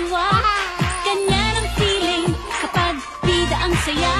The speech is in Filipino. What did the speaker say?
tuwa Ganyan ang feeling kapag bida ang saya.